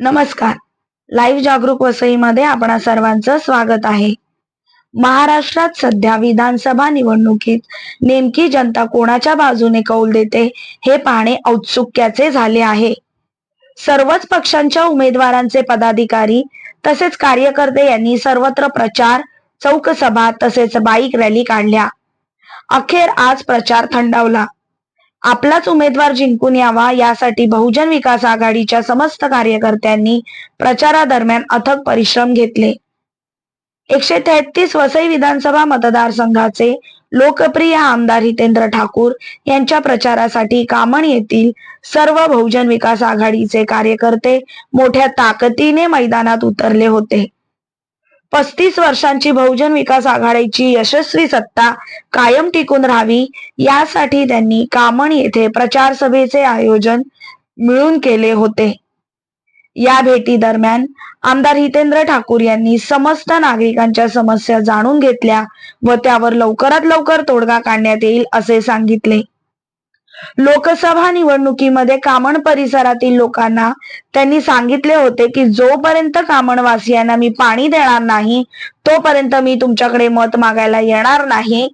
नमस्कार. लाईव्ह जागरूक वसईमध्ये आपणा सर्वांचं स्वागत आहे. महाराष्ट्रात सध्या विधानसभा निवडणुकीत नेमकी जनता कोणाच्या बाजूने कौल देते हे पाहणे औत्सुक्याचे झाले आहे. सर्वच पक्षांच्या उमेदवारांचे पदाधिकारी तसेच कार्यकर्ते यांनी सर्वत्र प्रचार चौकसभा तसेच बाईक रॅली काढल्या. अखेर आज प्रचार थंडावला. आपलाच उमेदवार जिंकून यावा यासाठी बहुजन विकास आघाडीच्या समस्त कार्यकर्त्यांनी प्रचारादरम्यान अथक परिश्रम घेतले. एकशे तेहतीस वसई विधानसभा मतदारसंघाचे लोकप्रिय आमदार हितेंद्र ठाकूर यांच्या प्रचारासाठी कामण येथील सर्व बहुजन विकास आघाडीचे कार्यकर्ते मोठ्या ताकदीने मैदानात उतरले होते. पस्तीस वर्षांची बहुजन विकास आघाडीची यशस्वी सत्ता कायम टिकून राहावी यासाठी त्यांनी कामण येथे प्रचार सभेचे आयोजन मिळून केले होते. या भेटी दरम्यान आमदार हितेंद्र ठाकूर यांनी समस्त नागरिकांच्या समस्या जाणून घेतल्या व त्यावर लवकरात लवकर तोडगा काढण्यात येईल असे सांगितले. लोकसभा निवडणुकीमध्ये कामण परिसरातील लोकांना त्यांनी सांगितले होते की जोपर्यंत कामणवासियांना मी पाणी देणार नाही तोपर्यंत मी तुमच्याकडे मत मागायला येणार नाही.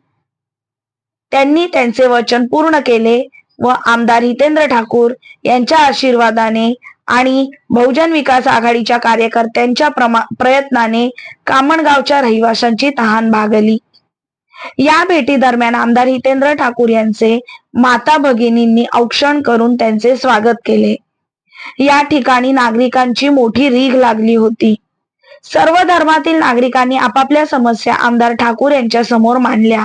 त्यांनी त्यांचे वचन पूर्ण केले व आमदार हितेंद्र ठाकूर यांच्या आशीर्वादाने आणि बहुजन विकास आघाडीच्या कार्यकर्त्यांच्या प्रमा- प्रयत्नाने कामणगावच्या रहिवाशांची तहान भागली. या भेटी दरम्यान आमदार हितेंद्र ठाकूर यांचे माता भगिनींनी औक्षण करून त्यांचे स्वागत केले. या ठिकाणी नागरिकांची मोठी रीघ लागली होती. सर्व धर्मातील नागरिकांनी आपापल्या समस्या आमदार ठाकूर यांच्या समोर मांडल्या.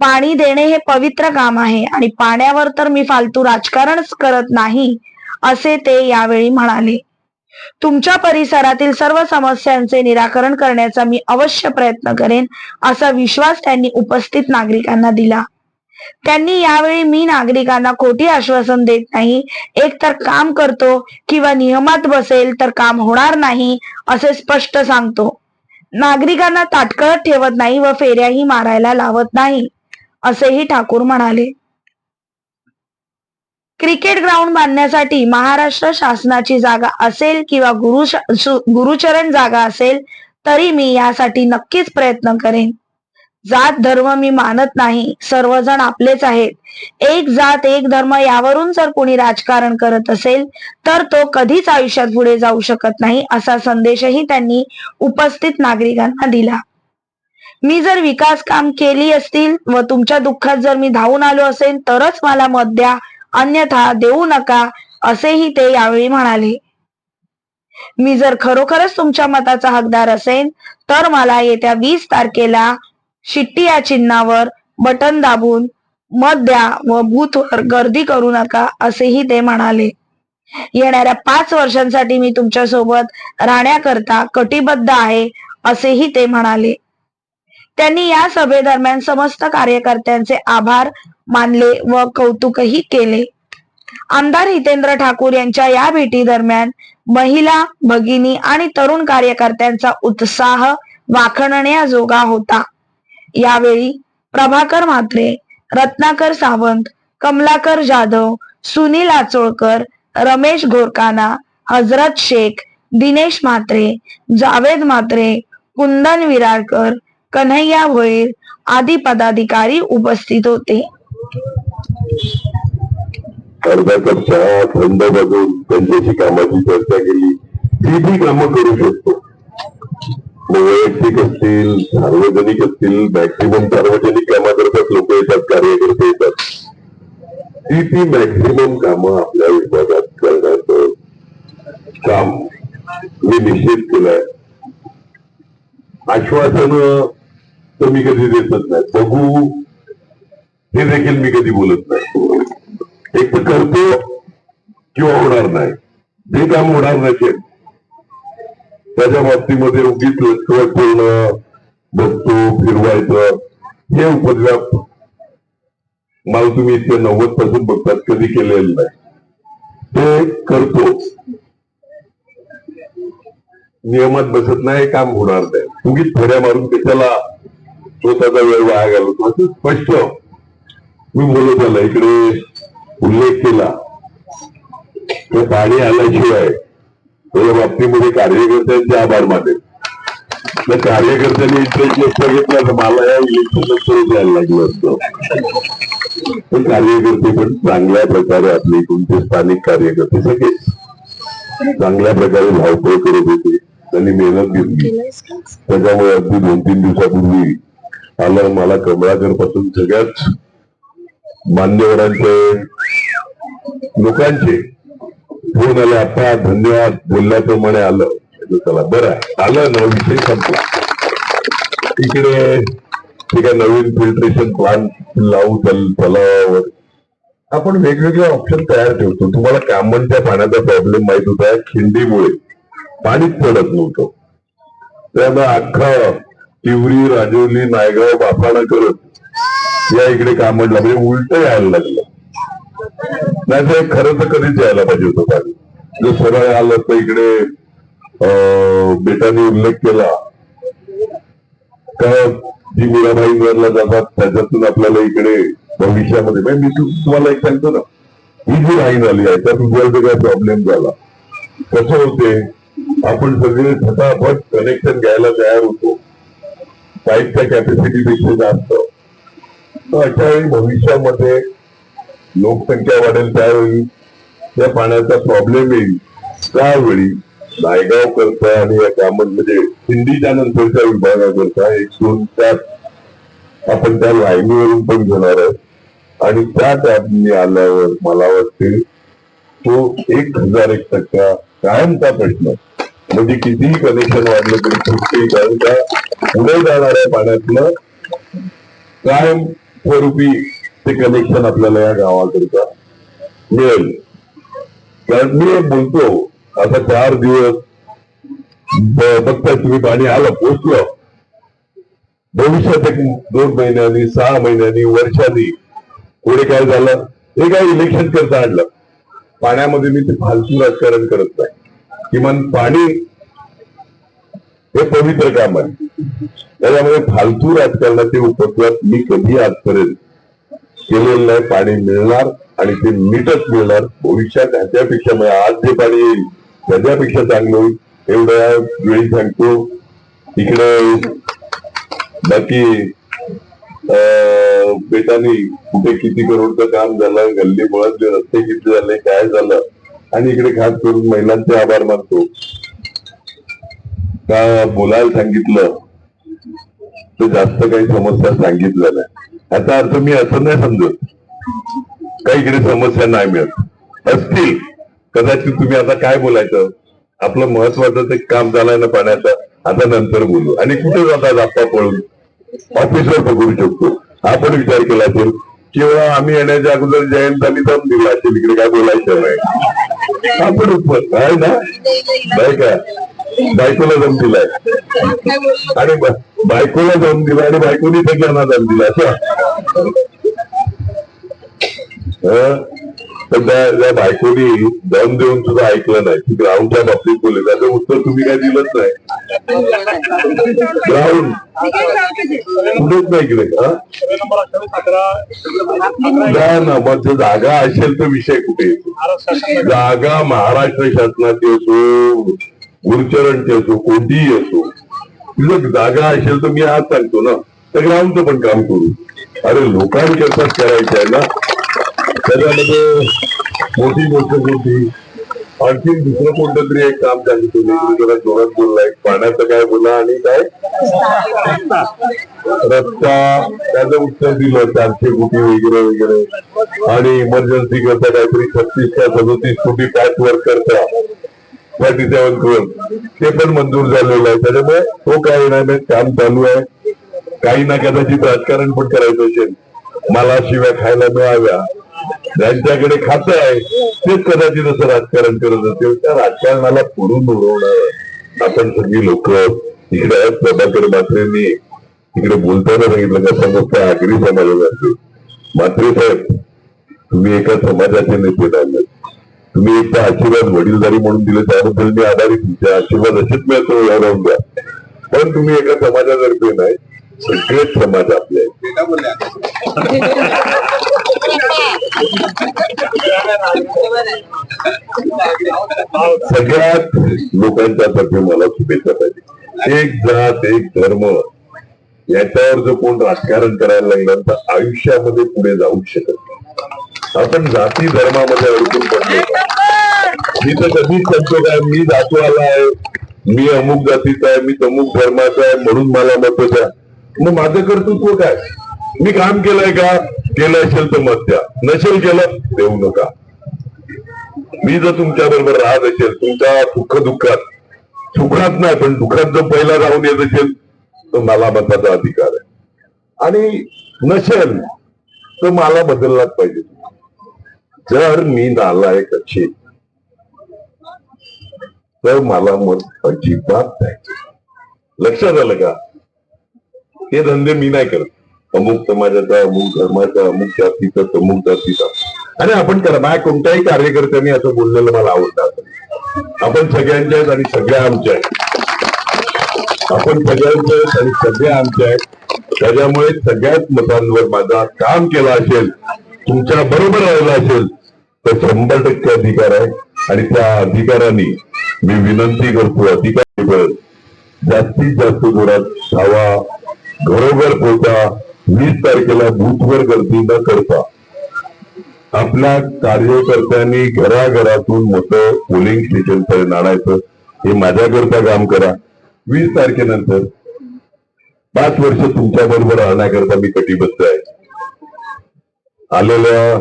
पाणी देणे हे पवित्र काम आहे आणि पाण्यावर तर मी फालतू राजकारणच करत नाही असे ते यावेळी म्हणाले. तुमच्या परिसरातील सर्व समस्यांचे निराकरण करण्याचा मी अवश्य प्रयत्न करेन असा विश्वास त्यांनी उपस्थित नागरिकांना दिला. त्यांनी यावेळी मी नागरिकांना खोटी आश्वासन देत नाही एक तर काम करतो किंवा नियमात बसेल तर काम होणार नाही असे स्पष्ट सांगतो. नागरिकांना ताटकळत ठेवत नाही व फेऱ्याही मारायला लावत नाही असेही ठाकूर म्हणाले. क्रिकेट ग्राउंड बांधण्यासाठी महाराष्ट्र शासनाची जागा असेल किंवा गुरु गुरुचरण जागा असेल तरी मी यासाठी नक्कीच प्रयत्न करेन. जात धर्म मी मानत नाही. सर्वजण आपलेच आहेत. एक जात एक धर्म यावरून जर कोणी राजकारण करत असेल तर तो कधीच आयुष्यात पुढे जाऊ शकत नाही असा संदेशही त्यांनी उपस्थित नागरिकांना दिला. मी जर विकास काम केली असतील व तुमच्या दुःखात जर मी धावून आलो असेल तरच मला मत द्या. अन्यथा देऊ नका असेही ते यावेळी म्हणाले. मी जर खरोखरच तुमच्या मताचा हकदार असेल तर मला येत्या वीस तारखेला शिट्टी या चिन्हावर बटन दाबून मत द्या व बूथवर गर्दी करू नका असेही ते म्हणाले. येणाऱ्या पाच वर्षांसाठी मी तुमच्यासोबत राहण्याकरता कटिबद्ध आहे असेही ते म्हणाले. त्यांनी या सभेदरम्यान समस्त कार्यकर्त्यांचे आभार मानले व कौतुकही केले. आमदार हितेंद्र ठाकूर यांच्या या भेटी दरम्यान महिला भगिनी आणि तरुण कार्यकर्त्यांचा उत्साह वाखणण्याजोगा होता. यावेळी प्रभाकर म्हात्रे रत्नाकर सावंत कमलाकर जाधव सुनील आचोळकर रमेश घोरकाना हजरत शेख दिनेश म्हात्रे जावेद म्हात्रे कुंदन विरारकर कन्हैया भोईर आदी पदाधिकारी उपस्थित होते. अर्धा कप चहा थंड बघून त्यांच्याशी कामाची चर्चा केली. ती ती कामं करू शकतो. वैयक्तिक असतील सार्वजनिक असतील मॅक्सिमम सार्वजनिक कामाकरताच लोक येतात कार्यकर्ते येतात. ती ती मॅक्सिमम कामं आपल्या विभागात करण्याचं काम मी निश्चित केलंय. आश्वासन तर मी कधी देतच नाही बघू हे देखील मी कधी बोलत नाही. एक तर करतो किंवा होणार नाही. जे काम होणार नसेल त्याच्या बाबतीमध्ये उगीच लक्षवात ठेवणं बघतो फिरवायचं हे उपद्व्याप. मला तुम्ही इतके नव्वदपासून बघतात कधी केलेलं नाही. ते करतो नियमात बसत नाही काम होणार नाही. उगीच फड्या मारून कशाला स्वतःचा वेळ वाया घालवतो. असं स्पष्ट. मी बोलत आला इकडे उल्लेख केला. तर पाणी आल्याशिवाय त्या बाबतीमध्ये कार्यकर्त्यांचे आभार मानेल. त्या कार्यकर्त्यांनी इंटरेस्ट जास्त घेतला तर मला या इलेक्शन द्यायला लागलं असतं. पण कार्यकर्ते पण चांगल्या प्रकारे आपले कोणते स्थानिक कार्यकर्ते सगळे चांगल्या प्रकारे धावपळ करत होते. त्यांनी मेहनत घेतली. त्याच्यामुळे अगदी दोन तीन दिवसापूर्वी आलं मला कमळाकरपासून सगळ्याच मान्यवरांचे लोकांचे. हो, फोन आले आता धन्यवाद बोलल्याप्रमाणे आलं. म्हणजे चला बरं आलं ना विषय संपला. इकडे ठीक आहे नवीन फिल्ट्रेशन प्लांट लावू तलावावर. आपण वेगवेगळे ऑप्शन तयार ठेवतो. तुम्हाला कामणच्या पाण्याचा प्रॉब्लेम माहीत होता खिंडीमुळे. पाणीच पडत नव्हतं. त्यामुळे अख्खा तिवरी राजवली नायगाव बापाणा करत या इकडे कामडला म्हणजे उलट यायला लागलं. नाही ते खरं तर कधीच यायला पाहिजे होतं पाणी जर सरळ आलं तर इकडे अं, बेटाने उल्लेख केला. का जी मुलाबाईंवरला जातात त्याच्यातून आपल्याला इकडे भविष्यामध्ये म्हणजे मी तुम्हाला एक सांगतो ना. ही जी लाईन आली आहे त्यात उद्याचा काय प्रॉब्लेम झाला. कसं होते आपण सगळे फटाफट कनेक्शन घ्यायला तयार होतो. पाईपच्या कॅपॅसिटी पेक्षा जास्त. अशावेळी अशा वेळी भविष्यामध्ये लोकसंख्या वाढेल त्यावेळी त्या पाण्याचा प्रॉब्लेम येईल त्यावेळी नायगाव करता आणि या कामं म्हणजे हिंदीच्या नंतरच्या विभागाकरता एक दोन त्यात आपण त्या लाईनीवरून पण घेणार आहोत. आणि त्या टॅबनी आल्यावर मला वाटते तो एक हजार एक टक्का कायमचा प्रश्न म्हणजे कितीही कनेक्शन वाढलं तरी कुठेही कारण त्या पुढे जाणाऱ्या पाण्यातलं कायम स्वरूपी ते कनेक्शन आपल्याला या गावाकरिता मिळेल. कारण मी बोलतो आता चार दिवस बघता तुम्ही पाणी आलं पोचलं. भविष्यात एक दोन महिन्यांनी सहा महिन्यांनी वर्षांनी पुढे काय झालं? हे काय इलेक्शन करता आणलं. पाण्यामध्ये मी ते फालतू राजकारण करत नाही. किमान पाणी हे पवित्र काम आहे. त्याच्यामुळे फालतू राजकारणाचे उपक्रम मी कधी आजपर्यंत केलेलं नाही पाणी मिळणार आणि ते नीटच मिळणार. भविष्यात ह्याच्यापेक्षा म्हणजे आज जे पाणी येईल त्याच्यापेक्षा चांगलं होईल. एवढ्या वेळी सांगतो. इकडे बाकी अं, बेटानी कुठे किती करोडचं काम झालं गल्ली मुळातले रस्ते किती झाले काय झालं आणि इकडे खास करून महिलांचे आभार मानतो. का बोलायला सांगितलं? तर जास्त काही समस्या सांगितल्या नाही. याचा अर्थ मी असं नाही समजत. काही इकडे समस्या नाही मिळत. असतील. कदाचित तुम्ही आता काय बोलायचं? आपलं महत्वाचं ते काम झालंय ना पाण्याचं. आता नंतर बोलू. आणि कुठे जातात आप्पा पळून? ऑफिसवर पकडू शकतो. हा पण विचार केला असेल किंवा आम्ही येण्याच्या अगोदर जयंतांनी दम दिला असेल. इकडे काय बोलायचं नाही. आपण आहे ना? नाही का? बायकोला जम दिलाय. आणि बायकोला जन्म दिला आणि बायकोनी सगळ्यांना दम दिला तर त्या बायकोनी दम देऊन सुद्धा ऐकलं नाही. ती ग्राउंडच्या बाबतीत बोलले. त्याचं उत्तर तुम्ही काय दिलंच नाही. ग्राउंड. कुठेच नाही इकडे हा ना मग जागा असेल तर विषय कुठे? जागा महाराष्ट्र शासनाची असो गुरुचरणची असो कोणतीही असो जर जागा असेल तर मी आज सांगतो ना. तर ग्राउंडचं पण काम करू. अरे लोकांकरताच करायचं आहे ना? त्याच्यामध्ये मोठी गोष्ट कोणती? आणखी दुसरं कोणतं तरी एक काम सांगितलं तुम्ही जरा जोरात बोललाय. पाण्याचं काय बोला आणि काय? रस्ता. त्याचं उत्तर दिलं. चारशे कोटी वगैरे वगैरे. आणि इमर्जन्सी करता काहीतरी छत्तीस का सदोतीस कोटी पॅच वर्क करता. फॉर्टी सेव्हन करोड ते पण मंजूर झालेलं आहे. त्याच्यामुळे तो काय येणार नाही काम चालू आहे. काही ना कदाचित राजकारण पण करायचं असेल. मला शिव्या खायला मिळाव्या. ज्यांच्याकडे खातं आहे तेच कदाचित असं राजकारण करत असेल. त्या राजकारणाला पुढून उडवणं. आपण सगळी लोक इकडे प्रभाकर मात्रेंनी इकडे बोलताना सांगितलं का समजतं आगरी समाजाचे मात्रे साहेब तुम्ही एका समाजाचे नेते नाही तुम्ही एक आशीर्वाद वडीलधारी म्हणून दिले त्याबद्दल मी आधारित तुमचे आशीर्वाद असेच मिळतो राहून द्या पण तुम्ही एका समाजातर्फे नाही सगळेच समाज आपले सगळ्यात लोकांच्या तर्फे मला शुभेच्छा पाहिजे. एक जात एक धर्म याच्यावर जर कोण राजकारण करायला लागला तर आयुष्यामध्ये पुढे जाऊ शकत नाही. आपण जाती धर्मामध्ये अडकून पडतो मी तर कधीच सांगतो काय मी जातवाला आहे मी अमुक जातीचा आहे मी तमुक धर्माचा आहे म्हणून मला मत द्या. मग माझं कर्तृत्व काय? मी काम केलंय का? केलं असेल तर मत द्या. नसेल केलं देऊ नका. मी जर तुमच्या बरोबर राहत असेल तुमच्या सुख दुःखात सुखात नाही पण दुःखात जर पहिला राहून येत असेल तर मला मताचा अधिकार आहे. आणि नसेल तर मला बदललाच पाहिजे. जर मी नालायक असेल तर मला मत अजिबात नाही. लक्षात आलं का? हे धंदे मी नाही करत. अमुक समाजाचा अमुक धर्माचा अमुक जातीचा अमुक जातीचा. आणि आपण करा माझ्या कोणत्याही कार्यकर्त्यांनी असं बोललेलं मला आवडतं आपण सगळ्यांच्या आहेत आणि सगळ्या आमच्या आहेत. आपण सगळ्यांच्या आहेत आणि सगळ्या आमच्या आहेत. त्याच्यामुळे सगळ्याच मतांवर माझा काम केला असेल तुमच्या बरोबर राहिला असेल तर शंभर टक्के अधिकार आहे. आणि त्या अधिकाराने मी विनंती करतो अधिकारी जास्तीत जास्त जोरात धावा घरोघर पोहचा वीस तारखेला बूथवर गर्दी न करता. आपल्या कार्यकर्त्यांनी घराघरातून मतं पोलिंग स्टेशन पर्यंत आणायचं. हे माझ्याकरता काम करा. वीस तारखेनंतर पाच वर्ष तुमच्या बरोबर राहण्याकरता मी कटिबद्ध आहे. आलेल्या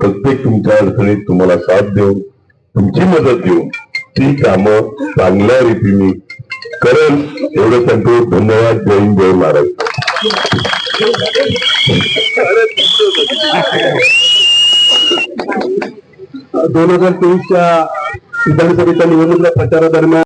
प्रत्येक तुमच्या अडचणीत तुम्हाला साथ देऊन तुमची मदत देऊन ती कामं चांगल्या रीतीने करेल एवढं सांगतो धन्यवाद. जय हिंद जय महाराज दोन हजार तेवीसच्या विधानसभेच्या निवडणुकीच्या प्रचारादरम्यान